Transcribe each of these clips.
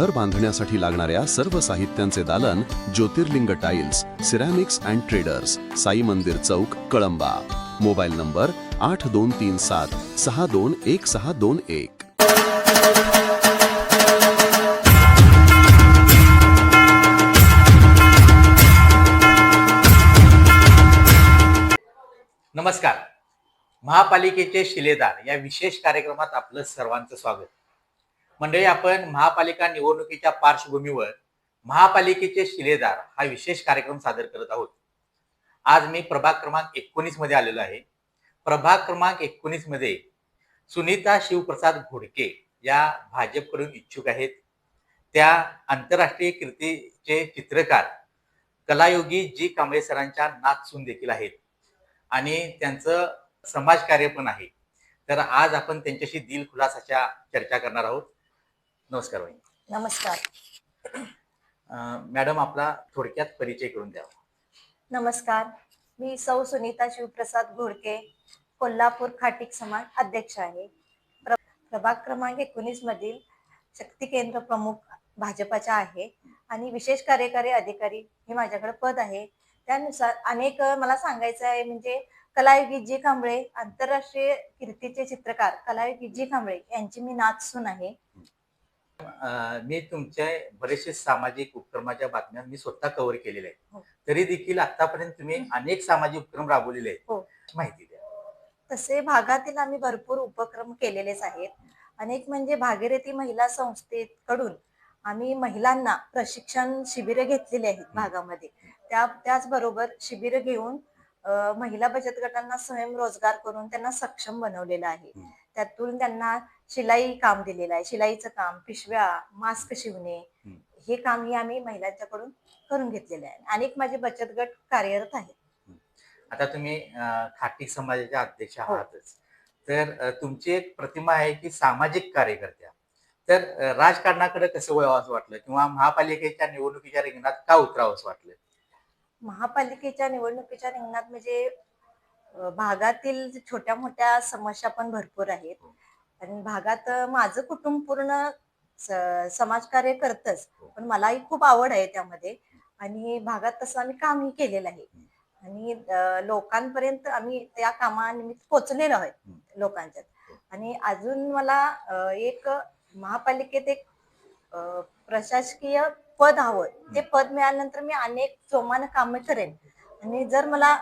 घर बांधण्यासाठी लागणाऱ्या सर्व साहित्यांचे दालन Jyotirlinga tiles ceramics and traders Sai Mandir Chowk Kalamba. Mobile number आठ दोन तीन सात सहा दोन एक सहा दोन एक. नमस्कार. महापालिकेचे शिलेदार या विशेष कार्यक्रमात आपलं सर्वांचं स्वागत. मंडळी आपण महापालिका निवडणुकीच्या पार्श्वभूमीवर महापालिकेचे शिलेदार हा विशेष कार्यक्रम सादर करत आहोत. आज मी प्रभाग क्रमांक एकोणीसमध्ये आलेलो आहे. प्रभाग क्रमांक एकोणीसमध्ये सुनीता शिवप्रसाद घोडके या भाजपकडून इच्छुक आहेत. त्या आंतरराष्ट्रीय कीर्तीचे चित्रकार कलायोगी जी कांबळे सरांच्या नाचसून देखील आहेत. आणि त्यांचं समाजकार्य पण आहे. तर आज आपण त्यांच्याशी दिल खुलासाच्या चर्चा करणार आहोत. नमस्कार वहिनी नमस्कार. अं, मॅडम आपला थोडक्यात परिचय करून द्यावा नमस्कार. मी सौ सुनीता शिवप्रसाद घोडके कोल्हापूर खाटीक समाज अध्यक्ष आहे. प्र- प्रभाग क्रमांक एकोणीस मधील शक्ती केंद्र प्रमुख भाजपाच्या आहे आणि विशेष कार्यकारी अधिकारी हे माझ्याकडे पद आहे. त्यानुसार अनेक अ, मला सांगायचं आहे म्हणजे कलायुगी जी कांबळे आंतरराष्ट्रीय कीर्तीचे चित्रकार कलायुगी जी कांबळे यांची मी नाचसून आहे. मी तुमच्या बरेचसे सामाजिक उपक्रमाच्या बातम्या मी स्वतः कव्हर केलेल्या हो. आहेत तरी देखील आतापर्यंत तुम्ही अनेक सामाजिक उपक्रम राबवलेले हो. आहेत माहिती द्या. तसे भागातील आम्ही भरपूर उपक्रम केलेलेच आहेत. अनेक म्हणजे भागीरथी महिला संस्थेकडून आम्ही महिलांना प्रशिक्षण शिबिरे घेतलेली आहेत भागामध्ये. त्या त्याचबरोबर शिबिरं घेऊन महिला बचत गटांना स्वयंरोजगार करून त्यांना सक्षम बनवलेलं आहे. त्यातून त्यांना शिलाई काम दिलेलं आहे. शिलाईचं काम पिशव्या मास्क शिवणे. हे कामही आम्ही महिलांच्याकडून करून घेतलेले आहे. अनेक माझे बचत गट कार्यरत आहेत आता तुम्ही खाटी समाजाच्या अध्यक्ष हो. आहातच. तर तुमची एक प्रतिमा आहे की सामाजिक कार्यकर्त्या. तर राजकारणाकडे कसं वळावं असं वाटलं? किंवा महापालिकेच्या निवडणुकीच्या रिंगणात का उतरावं असं वाटलं? महापालिकेच्या निवडणुकीच्या रिंगणात म्हणजे भागातील छोट्या मोठ्या समस्या पण भरपूर आहेत. आणि भागात माझं कुटुंब पूर्ण समाजकार्य करतच. पण मलाही खूप आवड आहे त्यामध्ये. आणि भागात तसं आम्ही कामही केलेलं आहे. आणि लोकांपर्यंत आम्ही त्या कामानिमित्त पोचलेलो आहोत लोकांच्यात. आणि अजून मला एक महापालिकेत एक प्रशासकीय पद हवं. ते पद मिळाल्यानंतर मी अनेक जोमानं कामं करेन. आणि जर मला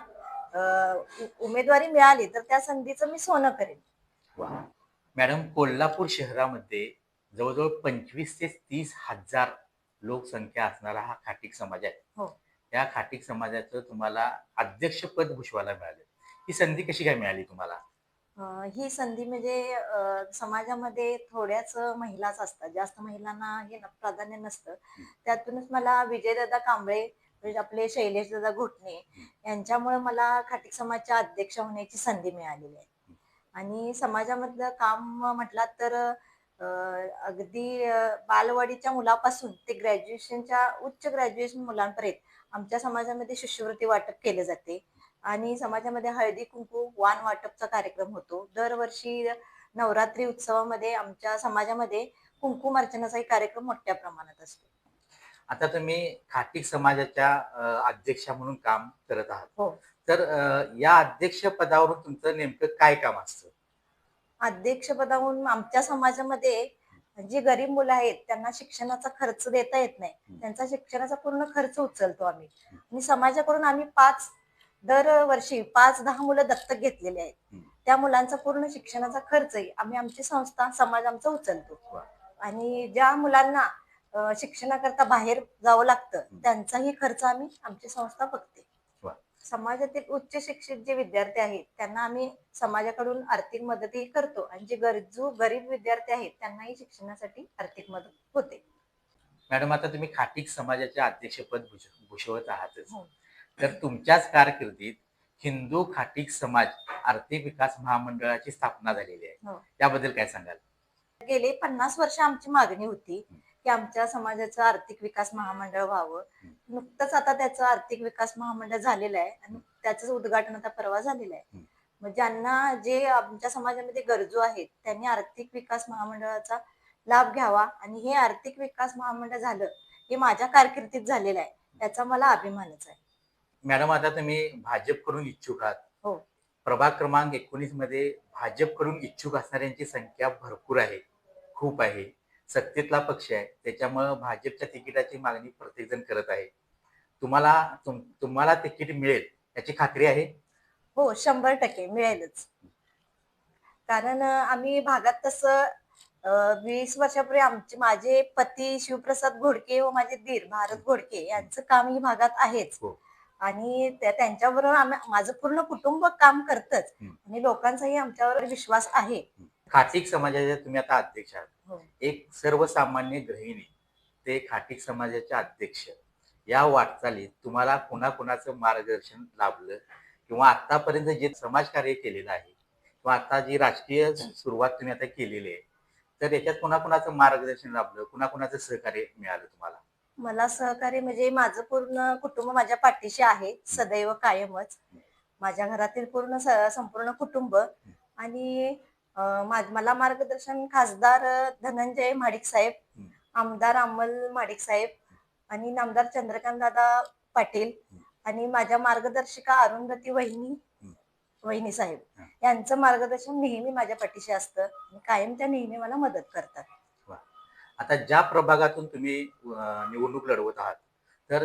उमेदवारी मिळाली तर त्या संधीचं मी सोनं करेन. मॅडम कोल्हापूर शहरामध्ये जवळजवळ पंचवीस ते तीस हजार लोकसंख्या असणारा हा खाटीक समाज आहे. हो. या खाटीक समाजाचं तुम्हाला अध्यक्षपद भूषवायला मिळालं. ही संधी कशी काय मिळाली तुम्हाला? ही संधी म्हणजे समाजामध्ये थोड्याच महिलाच असतात. जास्त महिलांना हे प्राधान्य नसतं. त्यातूनच मला विजयदादा कांबळे म्हणजे आपले शैलेश दादा घोटणे यांच्यामुळे मला खाटिक समाजच्या अध्यक्ष होण्याची संधी मिळालेली आहे. आणि समाजामधलं काम म्हटलात तर अगदी बालवाडीच्या मुलापासून ते ग्रॅज्युएशनच्या उच्च ग्रॅज्युएशन मुलांपर्यंत आमच्या समाजामध्ये शिष्यवृत्ती वाटप केले जाते. आणि समाजामध्ये हळदी कुंकू वान वाटपचा कार्यक्रम होतो. दरवर्षी नवरात्री उत्सवामध्ये आमच्या समाजामध्ये कुंकुम अर्चनाचाही कार्यक्रम मोठ्या प्रमाणात असतो. आता तुम्ही खाटीक समाजाच्या अध्यक्षा म्हणून काम करत आहात हो. तर या अध्यक्ष पदावरून तुमचं नेमकं काय काम असतं अध्यक्षपदाहून आमच्या समाजामध्ये जी गरीब मुलं आहेत त्यांना शिक्षणाचा खर्च देता येत नाही. त्यांचा शिक्षणाचा पूर्ण खर्च उचलतो आम्ही आणि समाजाकडून आम्ही पाच दरवर्षी पाच दहा मुलं दत्तक घेतलेली आहेत. त्या मुलांचा पूर्ण शिक्षणाचा खर्चही आम्ही आमची संस्था समाज आमचा उचलतो. आणि ज्या मुलांना शिक्षणाकरता बाहेर जावं लागतं. त्यांचाही खर्च आम्ही आमची संस्था बघते. समाजातील उच्च शिक्षित जे विद्यार्थी आहेत त्यांना आम्ही समाजाकडून आर्थिक मदतही करतो. आणि जे गरजू गरीब विद्यार्थी आहेत त्यांनाही शिक्षणासाठी आर्थिक मदत होते. मॅडम आता तुम्ही खाटीक समाजाचे अध्यक्षपद भूष- भूषवत आहातच. हो. तर तुमच्याच कारकिर्दीत हिंदू खाटीक समाज आर्थिक विकास महामंडळाची स्थापना झालेली आहे. हो. त्याबद्दल काय सांगाल? गेले पन्नास वर्ष आमची मागणी होती. की आमच्या समाजाचं आर्थिक विकास महामंडळ व्हावं. नुकतंच आता त्याचं आर्थिक विकास महामंडळ झालेलं आहे आणि त्याचं उद्घाटन आता परवा झालेलं आहे. मग ज्यांना जे आमच्या समाजामध्ये गरजू आहेत त्यांनी आर्थिक विकास महामंडळाचा लाभ घ्यावा आणि हे आर्थिक विकास महामंडळ झालं हे माझ्या कारकिर्दीत झालेलं आहे त्याचा मला अभिमानच आहे. मॅडम आता तुम्ही भाजपकडून इच्छुक आहात. हो. प्रभाग क्रमांक एकोणीसमध्ये भाजपकडून इच्छुक असणाऱ्यांची संख्या भरपूर आहे खूप आहे. सत्तेतला पक्ष आहे. त्याच्यामुळं भाजपच्या तिकिटाची मागणी प्रत्येक जण करत आहे. तुम्हाला तुम- तुम्हाला तिकीट मिळेल याची खात्री आहे? हो शंभर टक्के मिळेलच. कारण आम्ही भागात तसं वीस वर्षापूर्वी आमचे माझे पती शिवप्रसाद घोडके व माझे दीर भारत घोडके यांचं काम ही भागात आहेच. हो. आणि त्या- त्यांच्याबरोबर आम्ही माझं पूर्ण कुटुंब काम करतच. आणि लोकांचाही आमच्यावर विश्वास आहे. खाटिक समाजाचे तुम्ही आता अध्यक्ष आहात. हो. एक सर्वसामान्य गृहिणी ते खाटिक समाजाचे अध्यक्ष. या वाटचालीत तुम्हाला कुणाकुणाचं मार्गदर्शन लाभलं? किंवा आतापर्यंत जे समाजकार्य केलेलं आहे किंवा आता जी राजकीय सुरुवात तुम्ही आता केलेली आहे तर याच्यात कुणाकुणाचं मार्गदर्शन लाभलं? कुणाकुणाचं सहकार्य मिळालं तुम्हाला? मला सहकार्य म्हणजे माझं पूर्ण कुटुंब माझ्या पाठीशी आहे सदैव कायमच. माझ्या घरातील पूर्ण संपूर्ण कुटुंब. आणि मला मार्गदर्शन खासदार धनंजय माडिक साहेब. आमदार अमल माडिक साहेब आणि नामदार चंद्रकांत दादा पाटील आणि माझ्या मार्गदर्शिका अरुंधती वहिनी. वहिनी साहेब. यांचं मार्गदर्शन नेहमी माझ्या पाठीशी असतं कायम त्या नेहमी मला मदत करतात आता ज्या प्रभागातून तुम्ही निवडणूक लढवत आहात तर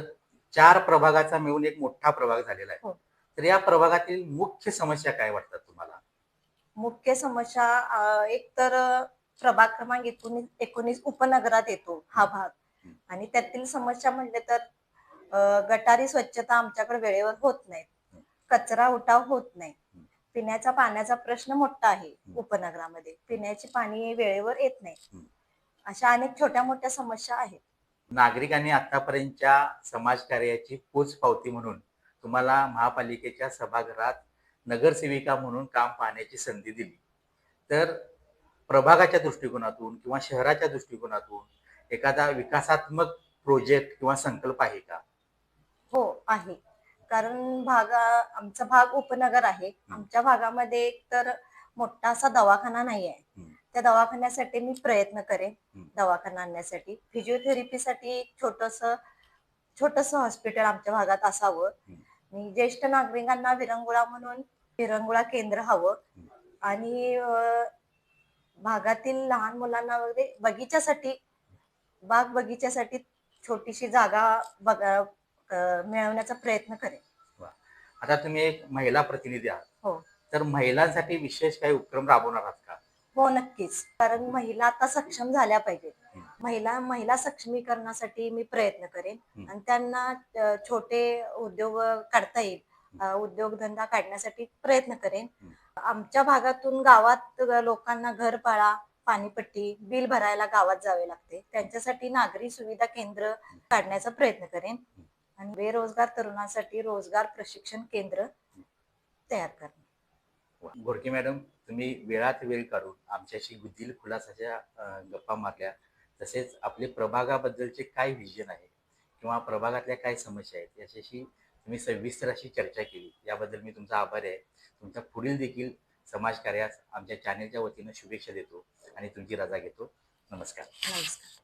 चार प्रभागाचा मिळून एक मोठा प्रभाग झालेला आहे हो. तर या प्रभागातील मुख्य समस्या काय वाटतात तुम्हाला मुख्य समस्या एक तर प्रभाग क्रमांक एकोणीस एकोणीस उपनगरात येतो हा भाग. आणि त्यातील समस्या म्हणले तर गटारी स्वच्छता आमच्याकडे वेळेवर होत नाही कचरा उठाव होत नाही. पिण्याचा पाण्याचा प्रश्न मोठा आहे उपनगरामध्ये. पिण्याचे पाणी वेळेवर येत नाही. अशा अनेक छोट्या मोठ्या समस्या आहेत. नागरिकांनी आतापर्यंतच्या समाजकार्याची पोच पावती म्हणून तुम्हाला महापालिकेच्या सभागृहात नगरसेविका म्हणून काम पाहण्याची संधी दिली. तर प्रभागाच्या दृष्टिकोनातून किंवा शहराच्या दृष्टिकोनातून एखादा विकासात्मक प्रोजेक्ट किंवा संकल्प आहे का? हो आहे. कारण भागा आमचा भाग उपनगर आहे. आमच्या भागामध्ये एक तर मोठा असा दवाखाना नाही आहे. त्या दवाखान्यासाठी मी प्रयत्न करेन. दवाखाना आणण्यासाठी. फिजिओथेरपीसाठी छोटस छोटस हॉस्पिटल आमच्या भागात असावं. आणि ज्येष्ठ नागरिकांना विरंगुळा म्हणून विरंगुळा केंद्र हवं. आणि अं, भागातील लहान मुलांना वगैरे बगीच्यासाठी बाग बगीच्यासाठी छोटीशी जागा बघा अं, मिळवण्याचा प्रयत्न करेन आता तुम्ही एक महिला प्रतिनिधी आहात हो. तर महिलांसाठी विशेष काही उपक्रम राबवणार आहात का हो नक्कीच कारण महिला आता सक्षम झाल्या पाहिजेत. महिला महिला सक्षमीकरणासाठी मी प्रयत्न करेन. आणि त्यांना छोटे उद्योग काढता येईल. उद्योगधंदा काढण्यासाठी प्रयत्न करेन. आमच्या भागातून गावात लोकांना घरपाळा पाणीपट्टी बिल भरायला गावात जावे लागते. त्यांच्यासाठी नागरी सुविधा केंद्र काढण्याचा प्रयत्न करेन. आणि बेरोजगार तरुणांसाठी रोजगार प्रशिक्षण केंद्र तयार करेन. घोडके मॅडम तुम्ही वेळात वेळ काढून आमच्याशी गुद्दील खुलासाच्या गप्पा मारल्या. तसेच आपले प्रभागाबद्दलचे काय विजन आहे? किंवा प्रभागातल्या काय समस्या आहेत? याच्याशी तुम्ही सविस्तर अशी चर्चा केली. याबद्दल मी तुमचा आभारी आहे. तुमच्या पुढील देखील समाजकार्यास आमच्या चॅनेलच्या वतीनं शुभेच्छा देतो आणि तुमची रजा घेतो. नमस्कार. नमस्कार.